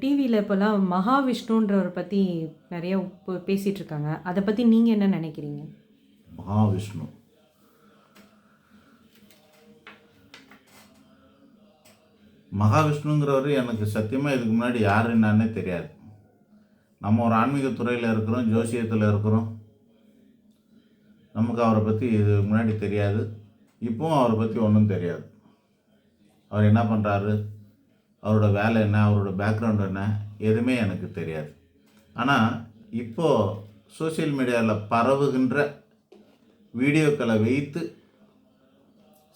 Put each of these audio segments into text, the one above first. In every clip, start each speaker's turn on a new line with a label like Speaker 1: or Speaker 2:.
Speaker 1: டிவியில் இப்போல்லாம் மகாவிஷ்ணுன்றவரை பற்றி நிறைய இப்போ பேசிகிட்டு இருக்காங்க அதை பற்றி நீங்கள் என்ன நினைக்கிறீங்க?
Speaker 2: மகாவிஷ்ணு. மகாவிஷ்ணுங்கிறவர் எனக்கு சத்தியமாக இதுக்கு முன்னாடி யார் என்னன்னே தெரியாது. நம்ம ஒரு ஆன்மீக துறையில் இருக்கிறோம் ஜோசியத்தில் இருக்கிறோம். நமக்கு அவரை பற்றி இதுக்கு முன்னாடி தெரியாது. இப்போவும் அவரை பற்றி ஒன்றும் தெரியாது. அவர் என்ன பண்ணுறாரு அவரோட வேலை என்ன அவரோட பேக்ரவுண்ட் என்ன எதுவுமே எனக்கு தெரியாது. ஆனால் இப்போது சோஷியல் மீடியாவில் பரவுகின்ற வீடியோக்களை வைத்து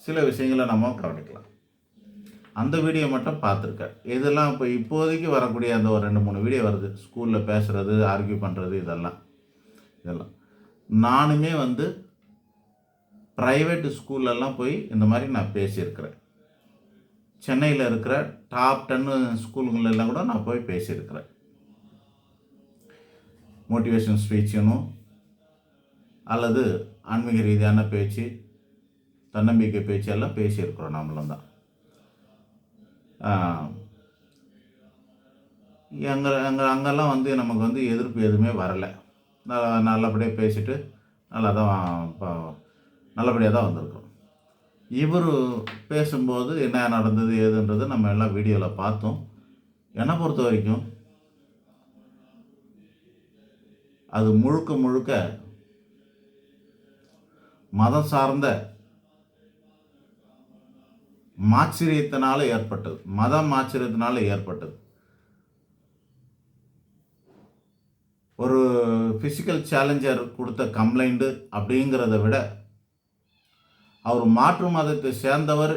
Speaker 2: சில விஷயங்களை நம்ம கவனிக்கலாம். அந்த வீடியோ மட்டும் பார்த்துருக்கேன் இதெல்லாம் இப்போ இப்போதைக்கு வரக்கூடிய அந்த ஒரு ரெண்டு மூணு வீடியோ வருது. ஸ்கூலில் பேசுகிறது ஆர்கியூ பண்ணுறது இதெல்லாம். இதெல்லாம். நானுமே வந்து ப்ரைவேட்டு ஸ்கூல்லலாம் போய் இந்த மாதிரி நான் பேசியிருக்கிறேன். சென்னையில் இருக்கிற டாப் டென்னு ஸ்கூலுங்களெல்லாம் கூட நான் போய் பேசியிருக்கிறேன். மோட்டிவேஷன் ஸ்பீச்சுன்னு அல்லது ஆன்மீக ரீதியான பேச்சு தன்னம்பிக்கை பேச்சு எல்லாம் பேசியிருக்கிறோம் நம்மளும் தான். எங்கள் எங்கள் அங்கெல்லாம் வந்து நமக்கு வந்து எதிர்ப்பு எதுவுமே வரலை. நல்லா நல்லபடியாக பேசிட்டு நல்லா தான் நல்லபடியாக தான் வந்திருக்கு. இவர் பேசும்போது என்ன நடந்தது ஏதுன்றது நம்ம எல்லாம் வீடியோவில் பார்த்தோம். என்னை பொறுத்த வரைக்கும் அது முழுக்க முழுக்க மதம் சார்ந்த மாச்சரியத்தினால ஏற்பட்டது. மதம் ஆச்சரியத்தினால ஏற்பட்டது. ஒரு ஃபிசிக்கல் சேலஞ்சர் கொடுத்த கம்ப்ளைண்ட்டு அப்படிங்கிறத விட அவர் மாற்று மதத்தை சேர்ந்தவர்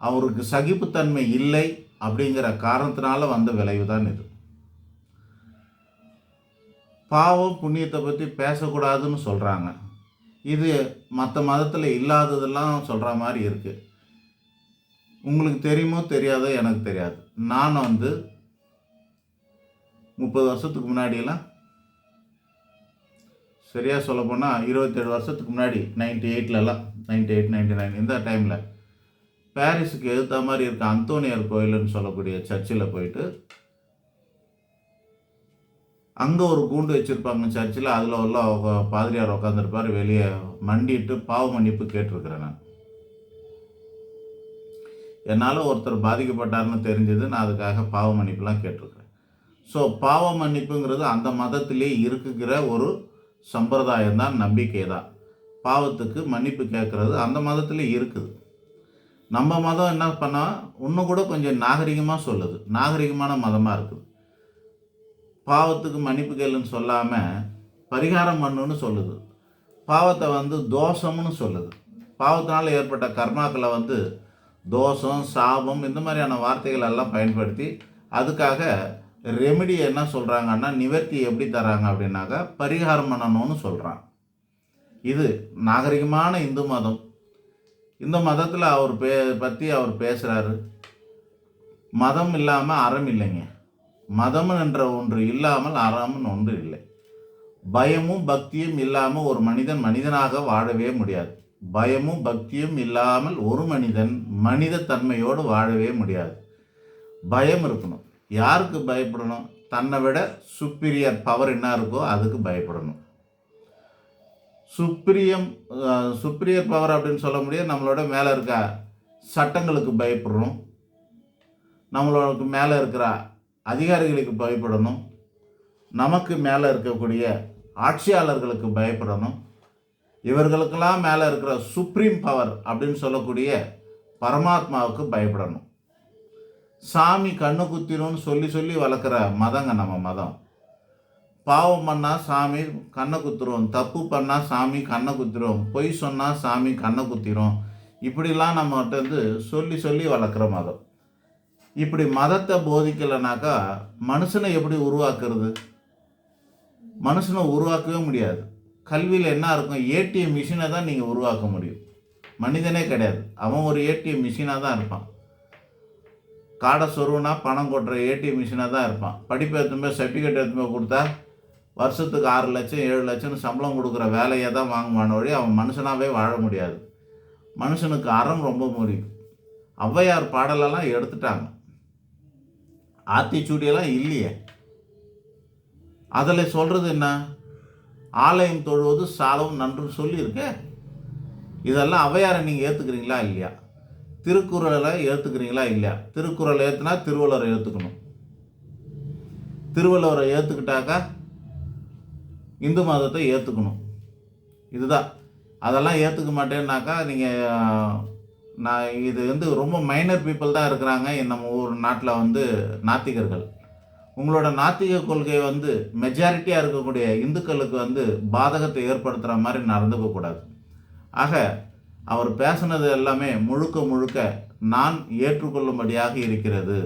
Speaker 2: அவருக்கு சகிப்புத்தன்மை இல்லை அப்படிங்கிற காரணத்தினால வந்த விளைவு தான் இது. பாவம் புண்ணியத்தை பற்றி பேசக்கூடாதுன்னு சொல்கிறாங்க இது மற்ற மதத்தில் இல்லாததெல்லாம் சொல்கிற மாதிரி இருக்குது உங்களுக்கு தெரியுமோ தெரியாதோ எனக்கு தெரியாது. நான் வந்து முப்பது வருஷத்துக்கு முன்னாடியெல்லாம் சரியாக சொல்லப்போனால் இருபத்தேழு வருஷத்துக்கு முன்னாடி நைன்டி எயிட்லலாம் நைன்டி எயிட் நைன்டி நைன் இந்த டைமில் பாரிஸுக்கு எதிர்த்த மாதிரி இருக்க அந்தோனியார் கோயில்னு சொல்லக்கூடிய சர்ச்சில் போயிட்டு அங்கே ஒரு கூண்டு வச்சுருப்பாங்க சர்ச்சில் அதில் உள்ள பாதிரியார் உட்காந்துருப்பார் வெளியே மண்டிட்டு பாவ மன்னிப்பு கேட்டிருக்கிறேன் நான். என்னால் ஒருத்தர் பாதிக்கப்பட்டார்னு தெரிஞ்சது நான் அதுக்காக பாவ மன்னிப்புலாம் கேட்டிருக்கிறேன். ஸோ பாவ மன்னிப்புங்கிறது அந்த மதத்திலே இருக்குகிற ஒரு சம்பிரதாயம் தான் நம்பிக்கை தான். பாவத்துக்கு மன்னிப்பு கேட்குறது அந்த மதத்தில் இருக்குது. நம்ம மதம் என்ன பண்ணால் இன்னும் கூட கொஞ்சம் நாகரிகமாக சொல்லுது. நாகரிகமான மதமாக இருக்குது. பாவத்துக்கு மன்னிப்பு கேளுன்னு சொல்லாமல் பரிகாரம் பண்ணுன்னு சொல்லுது. பாவத்தை வந்து தோஷம்னு சொல்லுது. பாவத்தினால் ஏற்பட்ட கர்மாக்களை வந்து தோஷம் சாபம் இந்த மாதிரியான வார்த்தைகள் எல்லாம் பயன்படுத்தி அதுக்காக ரெமெடி என்ன சொல்கிறாங்கன்னா நிவர்த்தி எப்படி தராங்க அப்படின்னாக்கா பரிகாரம் பண்ணணும்னு சொல்கிறான் இது நாகரிகமான இந்து மதம். இந்த மதத்தில் அவர் பே பற்றி அவர் பேசுகிறாரு மதம் இல்லாமல் அறம் இல்லைங்க. மதம் என்ற ஒன்று இல்லாமல் அறம்னு ஒன்று இல்லை. பயமும் பக்தியும் இல்லாமல் ஒரு மனிதன் மனிதனாக வாழவே முடியாது. பயமும் பக்தியும் இல்லாமல் ஒரு மனிதன் மனித தன்மையோடு வாழவே முடியாது. பயம் இருக்கணும். யாருக்கு பயப்படணும்? தன்னை விட சுப்பீரியர் பவர் என்ன இருக்கோ அதுக்கு பயப்படணும். சுப்ரியம் சுப்ரியர் பவர் அப்படின்னு சொல்ல முடியாது. நம்மளோட மேலே இருக்க சட்டங்களுக்கு பயப்படணும். நம்மளுக்கு மேலே இருக்கிற அதிகாரிகளுக்கு பயப்படணும். நமக்கு மேலே இருக்கக்கூடிய ஆட்சியாளர்களுக்கு பயப்படணும். இவர்களுக்கெல்லாம் மேலே இருக்கிற சுப்ரீம் பவர் அப்படின்னு சொல்லக்கூடிய பரமாத்மாவுக்கு பயப்படணும். சாமி கண்ணு குத்திரும்னு சொல்லி சொல்லி வளர்க்குற மதங்க நம்ம மதம். பாவம் பண்ணால் சாமி கண்ணை குத்துரும் தப்பு பண்ணால் சாமி கண்ணை குத்திரும் பொய் சொன்னால் சாமி கண்ணை குத்திரும். இப்படிலாம் நம்மகிட்ட வந்து சொல்லி சொல்லி வளர்க்குற மதம். இப்படி மதத்தை போதிக்கலைனாக்கா மனுஷனை எப்படி உருவாக்குறது? மனுஷனை உருவாக்கவே முடியாது. கல்வியில் என்ன இருக்கும்? ஏடிஎம் மிஷினை தான் நீங்கள் உருவாக்க முடியும். மனிதனே கிடையாது. அவன் ஒரு ஏடிஎம் மிஷினாக தான் இருப்பான். காடை சொருவுனா பணம் கொட்டுற ஏடிஎம் மிஷினாக தான் இருப்பான். படிப்பு எடுத்துமே சர்டிஃபிகேட் எடுத்துமே கொடுத்தா வருஷத்துக்கு ஆறு லட்சம் ஏழு லட்சம்னு சம்பளம் கொடுக்குற வேலையை தான் வாங்குவான வழி அவன் மனுஷனாகவே வாழ முடியாது. மனுஷனுக்கு அறம் ரொம்ப முக்கியம் ஔவையார் பாடலெல்லாம் எடுத்துட்டாங்க. ஆத்திச்சூடியெல்லாம் இல்லையே. அதில் சொல்கிறது என்ன? ஆலயம் தொழுவது சாலவும் நன்று சொல்லியிருக்கே. இதெல்லாம் ஔவையாரை நீங்கள் ஏற்றுக்கிறீங்களா இல்லையா? திருக்குறளை ஏற்றுக்கிறீங்களா இல்லையா? திருக்குறளை ஏற்றுனா திருவள்ளுவரை ஏற்றுக்கணும் திருவள்ளுவரை ஏற்றுக்கிட்டாக்கா இந்து மதத்தை ஏற்றுக்கணும் இதுதான். அதெல்லாம் ஏற்றுக்க மாட்டேன்னாக்கா நீங்கள் நான் இது வந்து ரொம்ப மைனர் பீப்புள் தான் இருக்கிறாங்க. நம்ம ஊர் நாட்டில் வந்து நாத்திகர்கள். உங்களோட நாத்திக கொள்கை வந்து மெஜாரிட்டியாக இருக்கக்கூடிய இந்துக்களுக்கு வந்து பாதகத்தை ஏற்படுத்துகிற மாதிரி நடந்துக்கக்கூடாது ஆக அவர் பேசுனது எல்லாமே முழுக்க முழுக்க நான் ஏற்றுக்கொள்ளும்படியாக இருக்கிறது.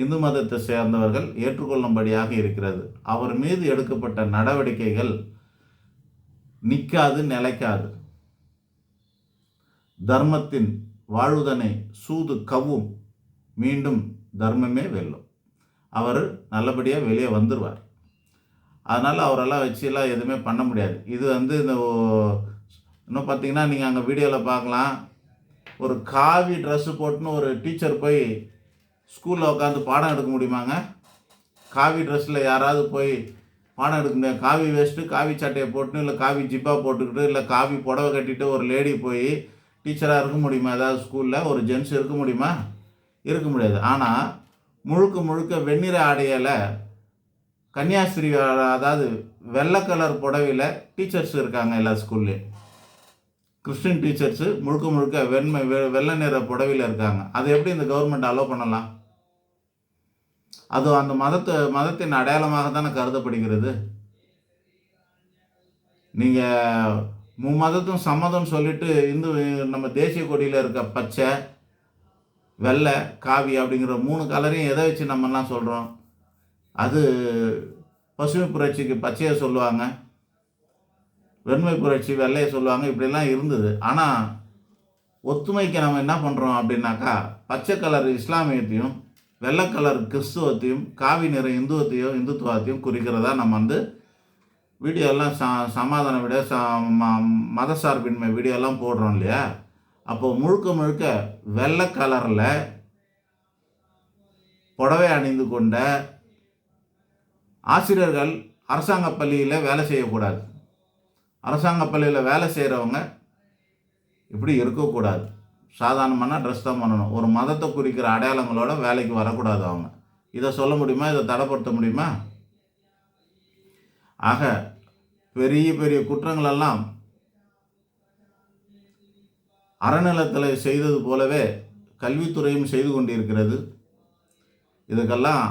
Speaker 2: இந்து மதத்தை சேர்ந்தவர்கள் ஏற்றுக்கொள்ளும்படியாக இருக்கிறது. அவர் மீது எடுக்கப்பட்ட நடவடிக்கைகள் நிற்காது நிலைக்காது. தர்மத்தின் வாழ்வுதனை சூது கவ்வும் மீண்டும் தர்மமே வெல்லும். அவர் நல்லபடியாக வெளியே வந்துடுவார் அதனால் அவரெல்லாம் வச்சுலாம் எதுவுமே பண்ண முடியாது. இது வந்து இந்த இன்னும் பார்த்தீங்கன்னா நீங்கள் அங்கே வீடியோவில் பார்க்கலாம். ஒரு காவி ட்ரெஸ்ஸு போட்டுன்னு ஒரு டீச்சர் போய் ஸ்கூலில் உட்காந்து பாடம் எடுக்க முடியுமாங்க? காவி ட்ரெஸ்ஸில் யாராவது போய் பாடம் எடுக்க முடியாது. காவி வேஸ்ட்டு காவி சட்டையை போட்டுன்னு இல்லை காவி ஜிப்பா போட்டுக்கிட்டு இல்லை காவி புடவை கட்டிட்டு ஒரு லேடி போய் டீச்சராக இருக்க முடியுமா? ஏதாவது ஸ்கூலில் ஒரு ஜென்ஸ் இருக்க முடியுமா? இருக்க முடியாது. ஆனால் முழுக்க முழுக்க வெண்ணிற ஆடையில் கன்னியாஸ்திரி அதாவது வெள்ளை கலர் புடவையில் டீச்சர்ஸ் இருக்காங்க எல்லா ஸ்கூல்லையும் கிறிஸ்டின் டீச்சர்ஸு முழுக்க முழுக்க வெண்மை வெ- வெள்ளை நிற புடவையில் இருக்காங்க. அதை எப்படி இந்த கவர்மெண்ட் அலோவ் பண்ணலாம்? அது அந்த மதத்தை மதத்தின் அடையாளமாக தானே கருதப்படுகிறது நீங்கள் மும்மதத்தும் சம்மதம் சொல்லிட்டு இந்து நம்ம தேசிய கொடியில் இருக்க பச்சை வெள்ளை காவி அப்படிங்கிற மூணு கலரையும் எதை வச்சு நம்மலாம் சொல்கிறோம் அது பசுமை புரட்சிக்கு பச்சையை சொல்லுவாங்க. வெண்மை புரட்சி வெள்ளையை சொல்லுவாங்க இப்படிலாம் இருந்தது. ஆனால் ஒத்துமைக்கு நம்ம என்ன பண்ணுறோம் அப்படின்னாக்கா பச்சை கலர் இஸ்லாமியத்தையும் வெள்ளை கலர் கிறிஸ்துவத்தையும் காவி நிற இந்துவத்தையும் இந்துத்துவத்தையும் குறிக்கிறதா நம்ம வந்து வீடியோலாம் ச சமாதான வீடியோ ச ம- மதசார்பின்மை வீடியோலாம் போடுறோம் இல்லையா? அப்போது முழுக்க முழுக்க வெள்ளை கலரில் புடவை அணிந்து கொண்ட ஆசிரியர்கள் அரசாங்க பள்ளியில் வேலை செய்யக்கூடாது. அரசாங்க பள்ளியில் வேலை செய்கிறவங்க இப்படி இருக்கக்கூடாது. சாதாரணமான ட்ரெஸ் தான் பண்ணணும். ஒரு மதத்தை குறிக்கிற அடையாளங்களோட வேலைக்கு வரக்கூடாது அவங்க. இதை சொல்ல முடியுமா? இதை தடைப்படுத்த முடியுமா? ஆக பெரிய பெரிய குற்றங்களெல்லாம் அறநிலத்தில் செய்தது போலவே கல்வித்துறையும் செய்து கொண்டிருக்கிறது. இதுக்கெல்லாம்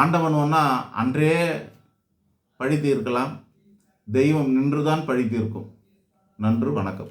Speaker 2: ஆண்டவன் ஒன்றா அன்றே படித்து தீர்க்கலாம் தெய்வம் நின்றுதான் பழி தீர்க்கும் நன்று வணக்கம்.